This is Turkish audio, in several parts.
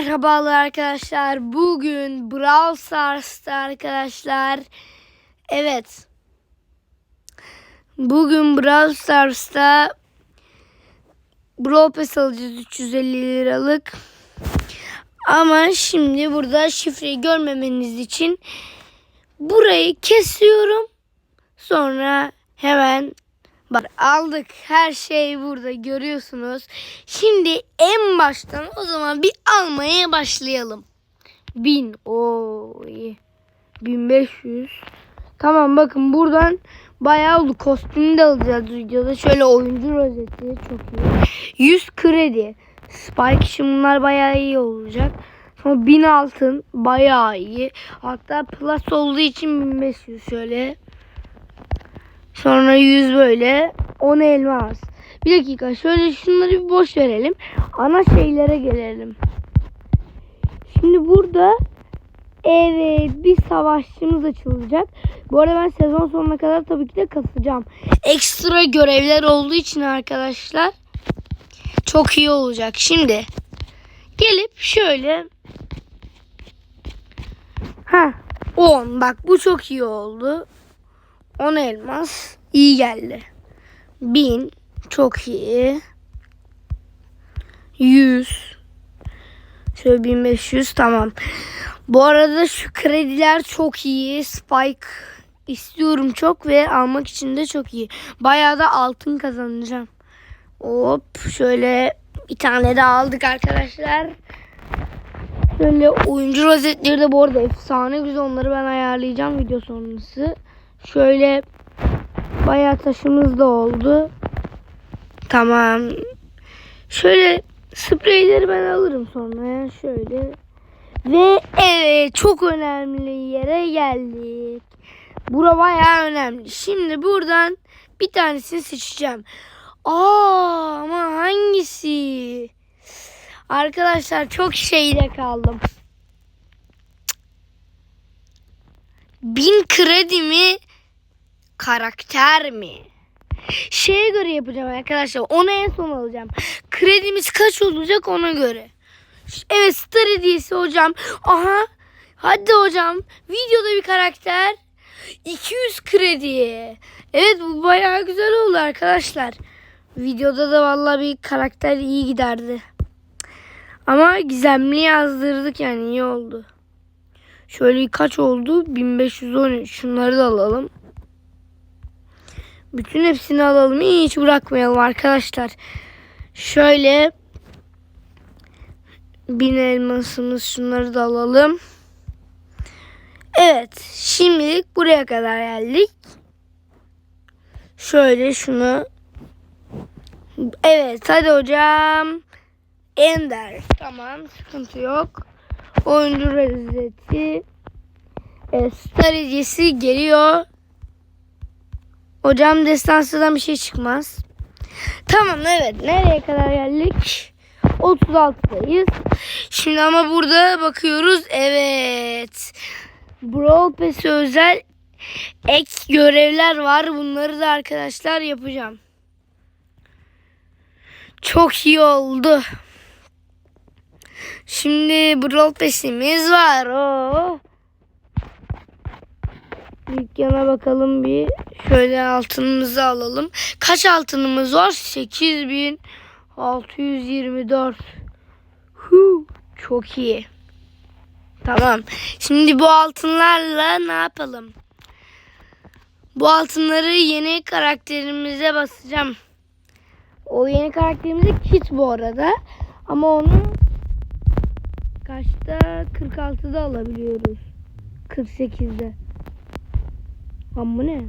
Merhabalar arkadaşlar. Bugün Brawl Stars'ta arkadaşlar. Evet. Bugün Brawl Stars'ta Brawl Pass alacağız 350 liralık. Ama şimdi burada şifreyi görmemeniz için burayı kesiyorum. Sonra hemen Bak aldık her şey burada görüyorsunuz. Şimdi en baştan o zaman bir almaya başlayalım. 1000 o iyi. 1500. Tamam bakın buradan bayağı oldu. Kostümü de alacağız videoda. Şöyle oyuncu rozeti çok iyi. 100 kredi. Spike için bunlar bayağı iyi olacak. Sonra 1000 altın bayağı iyi. Hatta plus olduğu için 1500 şöyle. Sonra 100 böyle. 10 elmas. Bir dakika şöyle şunları bir boş verelim. Ana şeylere gelelim. Şimdi burada evet bir savaşçımız açılacak. Bu arada ben sezon sonuna kadar tabii ki de kasacağım. Ekstra görevler olduğu için arkadaşlar çok iyi olacak. Şimdi gelip şöyle ha 10 bak bu çok iyi oldu. 10 elmas iyi geldi. 1000 çok iyi. 100 Şöyle 1500 tamam. Bu arada şu krediler çok iyi. Spike istiyorum çok ve almak için de çok iyi. Bayağı da altın kazanacağım. Hop şöyle bir tane de aldık arkadaşlar. Şöyle oyuncu rozetleri de bu arada efsane güzel onları ben ayarlayacağım video sonrası. Şöyle bayağı taşımız da oldu. Tamam. Şöyle spreyleri ben alırım sonra ya şöyle. Ve evet çok önemli yere geldik. Bura bayağı önemli. Şimdi buradan bir tanesini seçeceğim. Aa ama hangisi? Arkadaşlar çok şeyde kaldım. Bin kredi mi? Karakter mi? Şeye göre yapacağım arkadaşlar. Onu en son alacağım. Kredimiz kaç olacak ona göre. Evet star hediyesi hocam. Aha. Hadi hocam. Videoda bir karakter. 200 kredi. Evet bu bayağı güzel oldu arkadaşlar. Videoda da vallahi bir karakter iyi giderdi. Ama gizemli yazdırdık yani iyi oldu. Şöyle kaç oldu? 1513. Şunları da alalım. Bütün hepsini alalım. Hiç bırakmayalım arkadaşlar. Şöyle bin elmasımız şunları da alalım. Evet. Şimdilik buraya kadar geldik. Şöyle şunu. Evet. Hadi hocam. Ender. Tamam. Sıkıntı yok. Oyuncu rezeti. Evet, star geliyor. Hocam destansıdan bir şey çıkmaz. Tamam evet. Nereye kadar geldik? 36'dayız. Şimdi ama burada bakıyoruz. Evet. Brawl Pass'e özel ek görevler var. Bunları da arkadaşlar yapacağım. Çok iyi oldu. Şimdi Brawl Pass'imiz var. Oo. Dükkana bakalım bir. Şöyle altınımızı alalım. Kaç altınımız var? 8624. Hu, çok iyi. Tamam. Şimdi bu altınlarla ne yapalım? Bu altınları yeni karakterimize basacağım. O yeni karakterimiz Kit bu arada. Ama onu kaçta? 46'da alabiliyoruz. 48'de. Lan bu ne?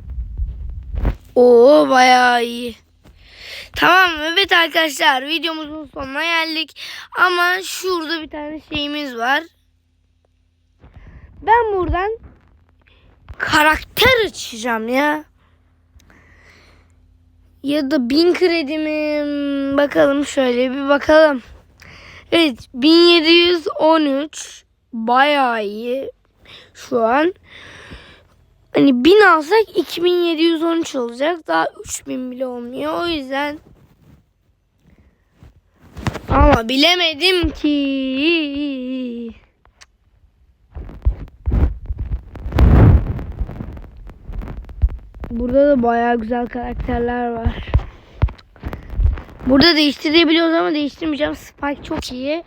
Oo bayağı iyi. Tamam evet arkadaşlar videomuzun sonuna geldik. Ama şurada bir tane şeyimiz var. Ben buradan karakter açacağım ya. Ya da bin kredi mi? Bakalım şöyle bir bakalım. Evet 1713 bayağı iyi şu an. Hani 1000 alsak 2713 olacak. Daha 3000 bile olmuyor. O yüzden ama bilemedim ki. Burada da bayağı güzel karakterler var. Burada değiştirebiliyoruz ama değiştirmeyeceğim. Spike çok iyi.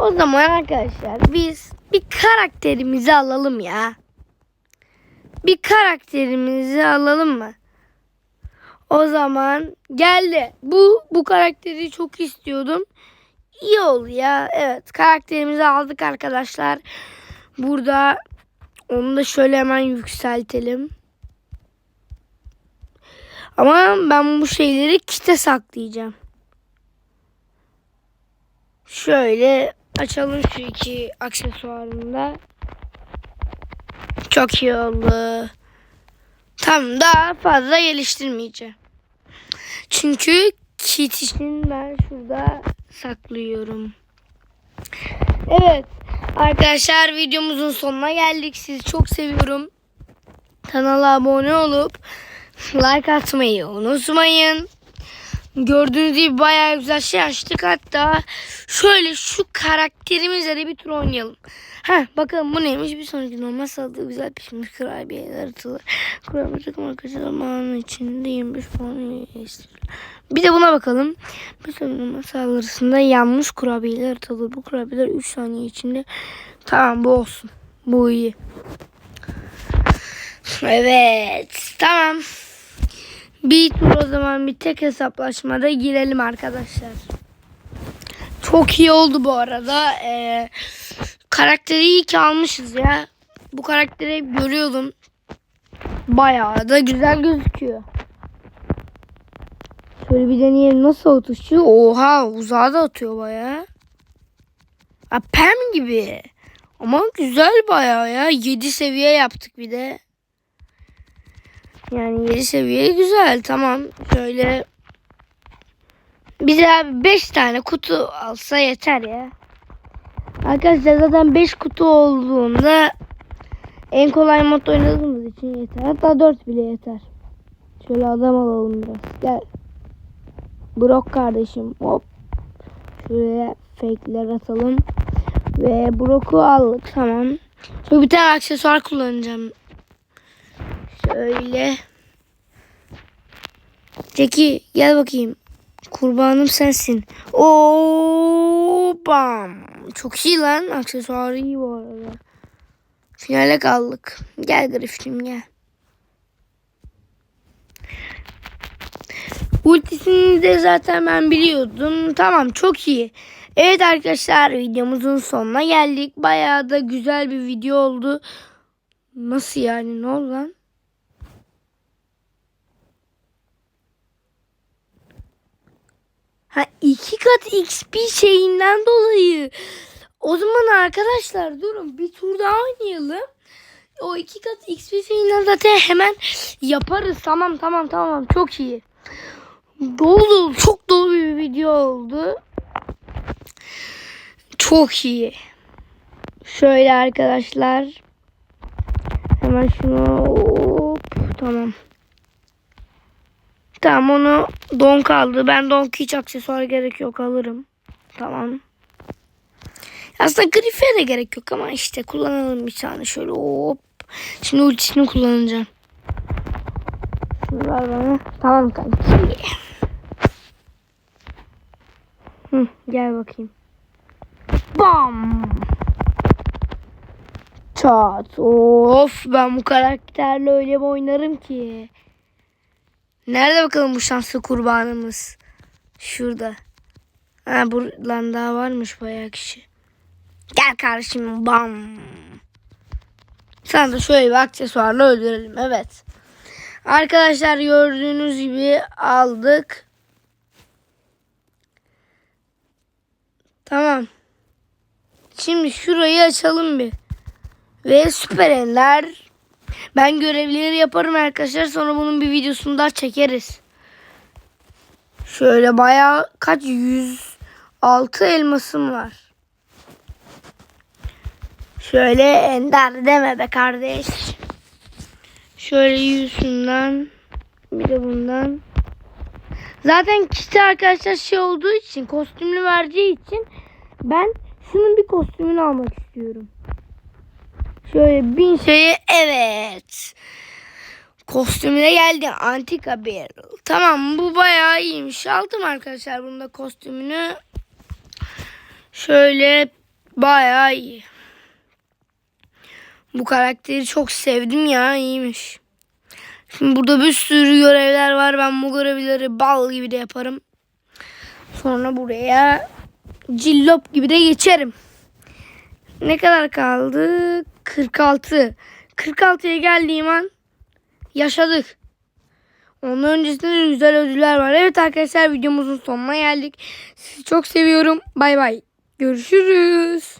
O zaman arkadaşlar biz bir karakterimizi alalım ya. Bir karakterimizi alalım mı? O zaman geldi. Bu bu karakteri çok istiyordum. İyi oldu ya. Evet karakterimizi aldık arkadaşlar. Burada onu da şöyle hemen yükseltelim. Ama ben bu şeyleri kite saklayacağım. Şöyle açalım şu iki aksesuarını da. Çok iyi oldu. Tam daha fazla geliştirmeyeceğim. Çünkü kit için ben şurada saklıyorum. Evet arkadaşlar videomuzun sonuna geldik. Sizi çok seviyorum. Kanala abone olup like atmayı unutmayın. Gördüğünüz gibi bayağı güzel şey açtık. Hatta şöyle şu karakterimizle de bir tur oynayalım. Heh, bakalım bu neymiş? Bir sonraki normal sağlıklı güzel pişmiş kurabiyeler atılır. Kurabiye takım arkadaşlar zamanın içinde 25 puan. Bir de buna bakalım. Bir sonraki normal saldırısında yanmış kurabiyeler atılır. Bu kurabiyeler 3 saniye içinde. Tamam bu olsun. Bu iyi. Evet. Tamam. Bir tur o zaman bir tek hesaplaşmada girelim arkadaşlar. Çok iyi oldu bu arada. Ee, karakteri iyi ki almışız ya. Bu karakteri hep görüyordum. Bayağı da güzel gözüküyor. Şöyle bir deneyelim nasıl atışıyor. Oha uzağa da atıyor bayağı. Ha, Pem gibi. Ama güzel bayağı ya. 7 seviye yaptık bir de. Yani 7 seviye güzel tamam. Şöyle bize abi 5 tane kutu alsa yeter ya. Arkadaşlar zaten 5 kutu olduğunda en kolay mod oynadığımız için yeter. Hatta 4 bile yeter. Şöyle adam alalım biraz. Gel. Brok kardeşim. Hop. Şuraya fake'ler atalım. Ve Brok'u aldık. Tamam. Şöyle bir tane aksesuar kullanacağım. Şöyle. Jackie gel bakayım. Kurbanım sensin. Oo bam. Çok iyi lan. Aksesuarı iyi bu arada. Finale kaldık. Gel Griffith'im gel. Ultisini de zaten ben biliyordum. Tamam çok iyi. Evet arkadaşlar videomuzun sonuna geldik. Bayağı da güzel bir video oldu. Nasıl yani ne oldu lan? Ha iki kat XP şeyinden dolayı. O zaman arkadaşlar durun bir tur daha oynayalım. O iki kat XP şeyinden zaten hemen yaparız. Tamam tamam tamam çok iyi. Dolu dolu çok dolu bir video oldu. Çok iyi. Şöyle arkadaşlar. Hemen şunu hop, tamam. Tamam onu don kaldı. Ben don hiç aksesuar gerek yok alırım. Tamam. Aslında grife de gerek yok ama işte kullanalım bir tane şöyle hop. Şimdi ultisini kullanacağım. Ver bana. Tamam kanki. Hı, gel bakayım. Bam. Çat. Of ben bu karakterle öyle bir oynarım ki. Nerede bakalım bu şanslı kurbanımız? Şurada. Ha buradan daha varmış bayağı kişi. Gel kardeşim bam. Sana da şöyle bir aksesuarla öldürelim. Evet. Arkadaşlar gördüğünüz gibi aldık. Tamam. Şimdi şurayı açalım bir. Ve süper ender. Ben görevleri yaparım arkadaşlar. Sonra bunun bir videosunu daha çekeriz. Şöyle bayağı kaç 106 elmasım var. Şöyle ender deme be kardeş. Şöyle yüzünden bir de bundan. Zaten kişi arkadaşlar şey olduğu için kostümlü vereceği için ben şunun bir kostümünü almak istiyorum. Şöyle bin şeye evet. Kostümü de geldi. Antika Barrel. Tamam bu bayağı iyiymiş. Aldım arkadaşlar bunun da kostümünü. Şöyle bayağı iyi. Bu karakteri çok sevdim ya iyiymiş. Şimdi burada bir sürü görevler var. Ben bu görevleri bal gibi de yaparım. Sonra buraya cillop gibi de geçerim. Ne kadar kaldı? 46. 46'ya geldiğim an yaşadık. Onun öncesinde de güzel ödüller var. Evet arkadaşlar videomuzun sonuna geldik. Sizi çok seviyorum. Bay bay. Görüşürüz.